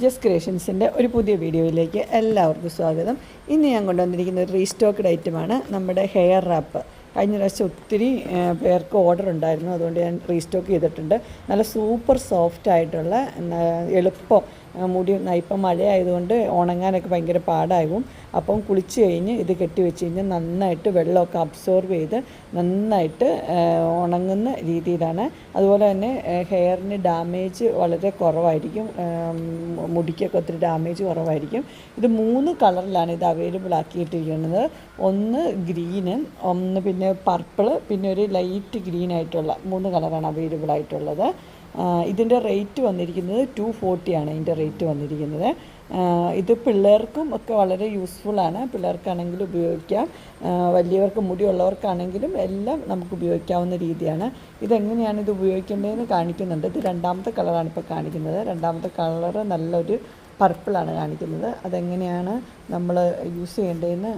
ജസ് ക്രിയേഷൻസിന്റെ ഒരു പുതിയ വീഡിയോയിലേക്ക് എല്ലാവർക്കും സ്വാഗതം. ഇന്ന് ഞാൻ കൊണ്ടുവന്നിരിക്കുന്ന ഒരു റീസ്റ്റോക്ക്ഡ് ഐറ്റമാണ് നമ്മുടെ ഹെയർ റാപ്പ് കഴിഞ്ഞ പ്രാവശ്യം ഒത്തിരി പേർക്ക് ഓർഡർ ഉണ്ടായിരുന്നു. അതുകൊണ്ട് ഞാൻ റീസ്റ്റോക്ക് ചെയ്തിട്ടുണ്ട്. നല്ല സൂപ്പർ സോഫ്റ്റ് ആയിട്ടുള്ള എളുപ്പം മുടി ഇപ്പം മഴയായതുകൊണ്ട് ഉണങ്ങാനൊക്കെ ഭയങ്കര പാടാകും. അപ്പം കുളിച്ച് കഴിഞ്ഞ് ഇത് കെട്ടി വെച്ച് കഴിഞ്ഞാൽ നന്നായിട്ട് വെള്ളമൊക്കെ അബ്സോർബ് ചെയ്ത് നന്നായിട്ട് ഉണങ്ങുന്ന രീതിയിലാണ്. അതുപോലെ തന്നെ ഹെയറിന് ഡാമേജ് വളരെ കുറവായിരിക്കും. മുടിക്കൊക്കെ ഒത്തിരി ഡാമേജ് കുറവായിരിക്കും. ഇത് മൂന്ന് കളറിലാണ് ഇത് അവൈലബിൾ ആക്കിയിട്ടിരിക്കുന്നത്. ഒന്ന് ഗ്രീന് ഒന്ന് പിന്നെ പർപ്പിൾ പിന്നെ ഒരു ലൈറ്റ് ഗ്രീൻ ആയിട്ടുള്ള മൂന്ന് കളറാണ് അവൈലബിൾ ആയിട്ടുള്ളത്. ഇതിന്റെ റേറ്റ് വന്നിരിക്കുന്നത് ടു ഫോർട്ടിയാണ് ഇതിന്റെ റേറ്റ് വന്നിരിക്കുന്നത്. ഇത് പിള്ളേർക്കും ഒക്കെ വളരെ യൂസ്ഫുള്ളാണ് പിള്ളേർക്കാണെങ്കിലും ഉപയോഗിക്കാം. വലിയവർക്ക് മുടിയുള്ളവർക്കാണെങ്കിലും എല്ലാം നമുക്ക് ഉപയോഗിക്കാവുന്ന രീതിയാണ്. ഇതെങ്ങനെയാണ് ഇത് ഉപയോഗിക്കേണ്ടതെന്ന് കാണിക്കുന്നുണ്ട്. ഇത് രണ്ടാമത്തെ കളറാണ് ഇപ്പോൾ കാണിക്കുന്നത്. രണ്ടാമത്തെ കളറ് നല്ലൊരു പർപ്പിളാണ് കാണിക്കുന്നത്. അതെങ്ങനെയാണ് നമ്മൾ യൂസ് ചെയ്യേണ്ടതെന്ന്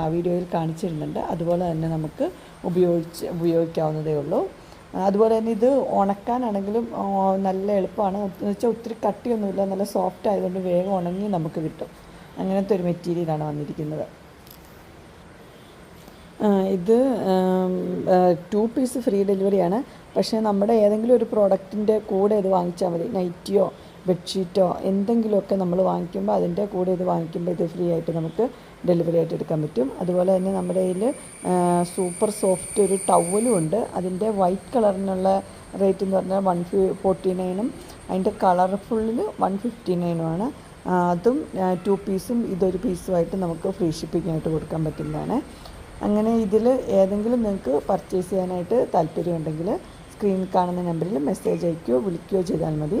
ആ, വീഡിയോയിൽ കാണിച്ചിരുന്നുണ്ട്. അതുപോലെ തന്നെ നമുക്ക് ഉപയോഗിച്ച് ഉപയോഗിക്കാവുന്നതേ ഉള്ളൂ. അതുപോലെ തന്നെ ഇത് ഉണക്കാനാണെങ്കിലും നല്ല എളുപ്പമാണ്. എന്ന് വെച്ചാൽ ഒത്തിരി കട്ടിയൊന്നുമില്ല. നല്ല സോഫ്റ്റ് ആയതുകൊണ്ട് വേഗം ഉണങ്ങി നമുക്ക് കിട്ടും. അങ്ങനത്തെ ഒരു മെറ്റീരിയലാണ് വന്നിരിക്കുന്നത്. ഇത് ടു പീസ് ഫ്രീ ഡെലിവറിയാണ് പക്ഷേ നമ്മുടെ ഏതെങ്കിലും ഒരു പ്രോഡക്റ്റിന്റെ കൂടെ ഇത് വാങ്ങിച്ചാൽ മതി. നൈറ്റിയോ ബെഡ്ഷീറ്റോ എന്തെങ്കിലുമൊക്കെ നമ്മൾ വാങ്ങിക്കുമ്പോൾ അതിന്റെ കൂടെ ഇത് വാങ്ങിക്കുമ്പോൾ ഇത് ഫ്രീ ആയിട്ട് നമുക്ക് ഡെലിവറി ആയിട്ട് എടുക്കാൻ പറ്റും. അതുപോലെ തന്നെ നമ്മുടെ കയ്യിൽ സൂപ്പർ സോഫ്റ്റ് ഒരു ടവലും ഉണ്ട്. അതിന്റെ വൈറ്റ് കളറിനുള്ള റേറ്റ് എന്ന് പറഞ്ഞാൽ വൺ ഫി ഫോർട്ടി നയനും. അതിന്റെ കളർഫുള്ളിൽ വൺ ഫിഫ്റ്റി നയനുമാണ് അതും ടു പീസും ഇതൊരു പീസുമായിട്ട് നമുക്ക് ഫ്രീ ഷിപ്പിംഗ് ആയിട്ട് കൊടുക്കാൻ പറ്റുന്നതാണ്. അങ്ങനെ ഇതിൽ ഏതെങ്കിലും നിങ്ങൾക്ക് പർച്ചേസ് ചെയ്യാനായിട്ട് താല്പര്യമുണ്ടെങ്കിൽ സ്ക്രീനിൽ കാണുന്ന നമ്പറിൽ മെസ്സേജ് അയക്കുകയോ വിളിക്കുകയോ ചെയ്താൽ മതി.